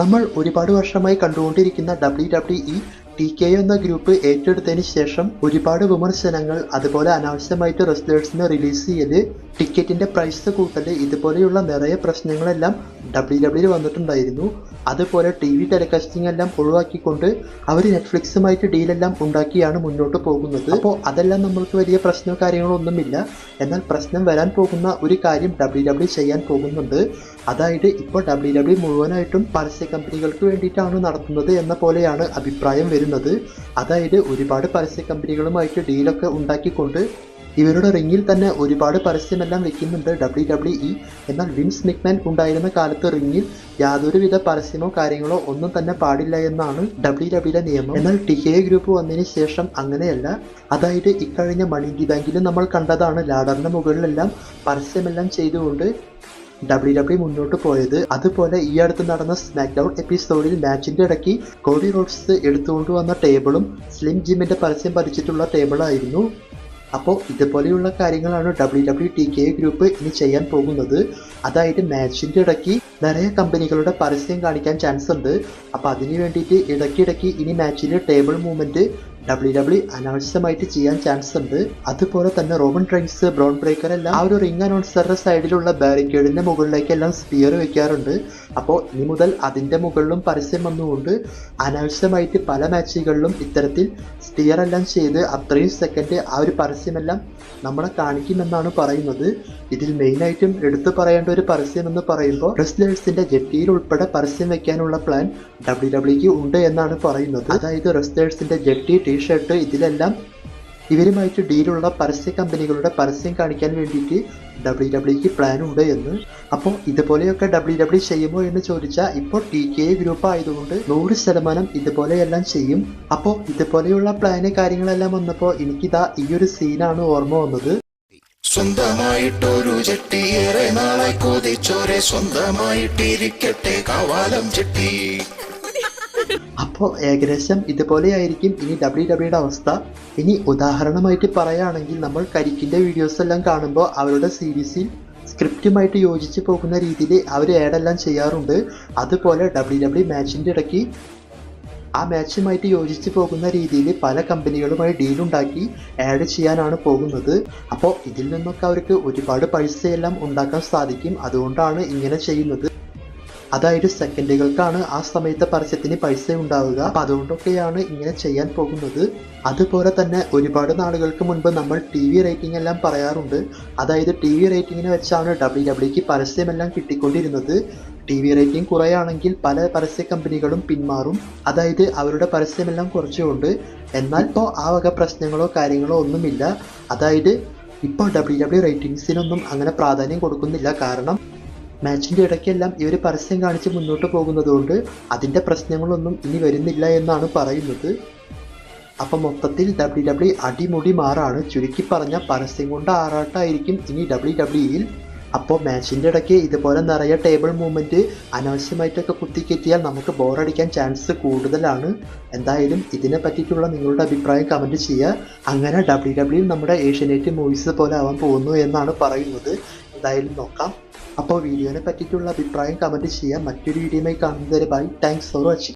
നമ്മൾ ഒരുപാട് വർഷമായി കണ്ടുകൊണ്ടിരിക്കുന്ന W W E T K എന്ന ഗ്രൂപ്പ് ഏറ്റെടുത്തതിന് ശേഷം ഒരുപാട് വിമർശനങ്ങൾ അതുപോലെ അനാവശ്യമായിട്ട് റെസ്ലേഴ്സിനെ റിലീസ് ചെയ്ത് ടിക്കറ്റിന്റെ പ്രൈസ് കൂട്ടൽ ഇതുപോലെയുള്ള നിറയെ പ്രശ്നങ്ങളെല്ലാം ഡബ്ല്യു ഡബ്ല്യു വന്നിട്ടുണ്ടായിരുന്നു. അതുപോലെ ടി വി ടെലികാസ്റ്റിംഗ് എല്ലാം ഒഴിവാക്കിക്കൊണ്ട് അവർ നെറ്റ്ഫ്ലിക്സുമായിട്ട് ഡീലെല്ലാം ഉണ്ടാക്കിയാണ് മുന്നോട്ട് പോകുന്നത്. അപ്പോൾ അതെല്ലാം നമ്മൾക്ക് വലിയ പ്രശ്നമോ കാര്യങ്ങളോ ഒന്നുമില്ല. എന്നാൽ പ്രശ്നം വരാൻ പോകുന്ന ഒരു കാര്യം ഡബ്ല്യു ഡബ്ല്യു ചെയ്യാൻ പോകുന്നുണ്ട്. അതായത് ഇപ്പോൾ ഡബ്ല്യു ഡബ്ല്യു മുഴുവനായിട്ടും പരസ്യ കമ്പനികൾക്ക് വേണ്ടിയിട്ടാണ് നടത്തുന്നത് എന്ന പോലെയാണ് അഭിപ്രായം വരുന്നത്. അതായത് ഒരുപാട് പരസ്യ കമ്പനികളുമായിട്ട് ഡീലൊക്കെ ഉണ്ടാക്കിക്കൊണ്ട് ഇവരുടെ റിങ്ങിൽ തന്നെ ഒരുപാട് പരസ്യമെല്ലാം വെക്കുന്നുണ്ട് ഡബ്ല്യു ഡബ്ല്യു ഇ എന്നാൽ വിൻസ് നിക്മാൻ ഉണ്ടായിരുന്ന കാലത്ത് റിങ്ങിൽ യാതൊരുവിധ പരസ്യമോ കാര്യങ്ങളോ ഒന്നും തന്നെ പാടില്ല എന്നാണ് ഡബ്ല്യു ഡബ്ല്യുടെ നിയമം. എന്നാൽ ടി ഗ്രൂപ്പ് വന്നതിന് ശേഷം അങ്ങനെയല്ല. അതായത് ഇക്കഴിഞ്ഞ മണി ഇന്ത്യ ബാങ്കിൽ നമ്മൾ കണ്ടതാണ് ലാഡറിന്റെ മുകളിലെല്ലാം പരസ്യമെല്ലാം ചെയ്തുകൊണ്ട് ഡബ്ല്യു ഡബ്ല്യു മുന്നോട്ട് പോയത്. അതുപോലെ ഈ അടുത്ത് നടന്ന സ്മാക്ക് ഡൗൺ എപ്പിസോഡിൽ മാച്ചിന്റെ ഇടയ്ക്ക് കോഡി റോഡ്സ് എടുത്തുകൊണ്ട് വന്ന ടേബിളും സ്ലിം ജിമ്മിന്റെ പരസ്യം പതിച്ചിട്ടുള്ള ടേബിളായിരുന്നു അപ്പോൾ ഇതുപോലെയുള്ള കാര്യങ്ങളാണ് W W T K group ഇനി ചെയ്യാൻ പോകുന്നത്. അതായത് മാച്ചിന്റെ ഇടയ്ക്ക് നിറയെ കമ്പനികളുടെ പരസ്യം കാണിക്കാൻ ചാൻസ് ഉണ്ട്. അപ്പോൾ അതിന് വേണ്ടിയിട്ട് ഇടയ്ക്കിടയ്ക്ക് ഇനി മാച്ചിന്റെ ടേബിൾ മൂവ്മെന്റ് ഡബ്ല്യു ഡബ്ല്യു അനാവശ്യമായിട്ട് ചെയ്യാൻ ചാൻസ് ഉണ്ട്. അതുപോലെ തന്നെ റോബൻ ട്രെയിൻസ് ബ്രോൺ ബ്രേക്കർ എല്ലാം ആ ഒരു റിംഗ് അനൗൺസറുടെ സൈഡിലുള്ള ബാരിക്കേഡിന്റെ മുകളിലേക്ക് എല്ലാം സ്പിയർ വെക്കാറുണ്ട്. അപ്പോൾ ഇനി മുതൽ അതിന്റെ മുകളിലും പരസ്യം വന്നുകൊണ്ട് അനാവശ്യമായിട്ട് പല മാച്ചുകളിലും ഇത്തരത്തിൽ സ്പിയർ എല്ലാം ചെയ്ത് അത്രയും സെക്കൻഡ് ആ ഒരു പരസ്യമെല്ലാം നമ്മളെ കാണിക്കുമെന്നാണ് പറയുന്നത്. ഇതിൽ മെയിനായിട്ടും എടുത്തു പറയേണ്ട ഒരു പരസ്യം എന്ന് പറയുമ്പോൾ റെസ്ലേഴ്സിന്റെ ജെട്ടിയിൽ ഉൾപ്പെടെ പരസ്യം വെക്കാനുള്ള പ്ലാൻ ഡബ്ല്യു ഡബ്ല്യുക്ക് ഉണ്ട് എന്നാണ് പറയുന്നത്. അതായത് റെസ്ലേഴ്സിന്റെ ജെട്ടി ടീഷർട്ട് ഇതിലെല്ലാം ഇവരുമായിട്ട് ഡീലുള്ള പരസ്യ കമ്പനികളുടെ പരസ്യം കാണിക്കാൻ വേണ്ടിയിട്ട് ഡബ്ല്യു ഡബ്ല്യുക്ക് പ്ലാൻ ഉണ്ട് എന്ന്. അപ്പോൾ ഇതുപോലെയൊക്കെ ഡബ്ല്യു ഡബ്ല്യു ചെയ്യുമോ എന്ന് ചോദിച്ചാൽ ഇപ്പോൾ ടി കെ ഗ്രൂപ്പ് ആയതുകൊണ്ട് നൂറ് ശതമാനം ഇതുപോലെയെല്ലാം ചെയ്യും. അപ്പോൾ ഇതുപോലെയുള്ള പ്ലാന് കാര്യങ്ങളെല്ലാം വന്നപ്പോൾ എനിക്കിതാ ഈ ഒരു സീനാണ് ഓർമ്മ വന്നത്. സ്വന്തമായിട്ടൊരു ചെട്ടി ഏറെ നാളെ കൊതിച്ചോരെ സ്വന്തമായിട്ടിരിക്കട്ടെ കവാലം ചെട്ടി. അപ്പോൾ ഏകദേശം ഇതുപോലെയായിരിക്കും ഇനി ഡബ്ല്യു ഡബ്ല്യുടെ അവസ്ഥ. ഇനി ഉദാഹരണമായിട്ട് പറയുകയാണെങ്കിൽ നമ്മൾ കരിക്കിന്റെ വീഡിയോസ് എല്ലാം കാണുമ്പോൾ അവരുടെ സീരീസിൽ സ്ക്രിപ്റ്റുമായിട്ട് യോജിച്ച് പോകുന്ന രീതിയിൽ അവർ ഏഡെല്ലാം ചെയ്യാറുണ്ട്. അതുപോലെ ഡബ്ല്യു ഡബ്ല്യു മാച്ചിന്റെ ഇടയ്ക്ക് ആ മാച്ചുമായിട്ട് യോജിച്ച് പോകുന്ന രീതിയിൽ പല കമ്പനികളുമായി ഡീലുണ്ടാക്കി ആഡ് ചെയ്യാനാണ് പോകുന്നത്. അപ്പോൾ ഇതിൽ നിന്നൊക്കെ അവർക്ക് ഒരുപാട് പൈസയെല്ലാം ഉണ്ടാക്കാൻ സാധിക്കും. അതുകൊണ്ടാണ് ഇങ്ങനെ ചെയ്യുന്നത്. അതായത് സെക്കൻഡുകൾക്കാണ് ആ സമയത്തെ പരസ്യത്തിന് പൈസ ഉണ്ടാവുക അപ്പൊ അതുകൊണ്ടൊക്കെയാണ് ഇങ്ങനെ ചെയ്യാൻ പോകുന്നത്. അതുപോലെ തന്നെ ഒരുപാട് നാളുകൾക്ക് മുൻപ് നമ്മൾ ടി വി റേറ്റിംഗ് എല്ലാം പറയാറുണ്ട്. അതായത് ടി വി റേറ്റിംഗിനെ വെച്ചാണ് ഡബ്ല്യു ഡബ്ല്യുക്ക് പരസ്യമെല്ലാം കിട്ടിക്കൊണ്ടിരുന്നത്. ടി വി റേറ്റിംഗ് കുറയാണെങ്കിൽ പല പരസ്യ കമ്പനികളും പിന്മാറും. അതായത് അവരുടെ പരസ്യമെല്ലാം കുറച്ചുകൊണ്ട് എന്നാൽ ഇപ്പോൾ ആ വക പ്രശ്നങ്ങളോ കാര്യങ്ങളോ ഒന്നുമില്ല. അതായത് ഇപ്പോൾ ഡബ്ല്യു ഡബ്ല്യു റേറ്റിംഗ്സിനൊന്നും അങ്ങനെ പ്രാധാന്യം കൊടുക്കുന്നില്ല. കാരണം മാച്ചിന്റെ ഇടയ്ക്കെല്ലാം ഇവർ പരസ്യം കാണിച്ച് മുന്നോട്ട് പോകുന്നതുകൊണ്ട് അതിന്റെ പ്രശ്നങ്ങളൊന്നും ഇനി വരുന്നില്ല എന്നാണ് പറയുന്നത്. അപ്പം മൊത്തത്തിൽ ഡബ്ല്യു ഡബ്ല്യു അടിമുടി മാറാണ്. ചുരുക്കി പറഞ്ഞ പരസ്യം കൊണ്ട് ആറാട്ടായിരിക്കും ഇനി ഡബ്ല്യു ഡബ്ല്യുയിൽ അപ്പോൾ മാച്ചിന്റെ ഇടയ്ക്ക് ഇതുപോലെ നിറയെ ടേബിൾ മൂവ്മെന്റ് അനാവശ്യമായിട്ടൊക്കെ കുത്തിക്കെത്തിയാൽ നമുക്ക് ബോറടിക്കാൻ ചാൻസ് കൂടുതലാണ്. എന്തായാലും ഇതിനെ പറ്റിയിട്ടുള്ള നിങ്ങളുടെ അഭിപ്രായം കമന്റ് ചെയ്യുക. അങ്ങനെ ഡബ്ല്യു ഡബ്ല്യു നമ്മുടെ ഏഷ്യനെറ്റ് മൂവീസ് പോലെ ആവാൻ പോകുന്നു എന്നാണ് പറയുന്നത്. എന്തായാലും നോക്കാം. അപ്പോൾ വീഡിയോനെ പറ്റിയിട്ടുള്ള അഭിപ്രായം കമന്റ് ചെയ്യുക മറ്റൊരു വീഡിയോയുമായി കാണുന്നതുവരെ ബൈ താങ്ക്സ് ഫോർ വാച്ചിങ്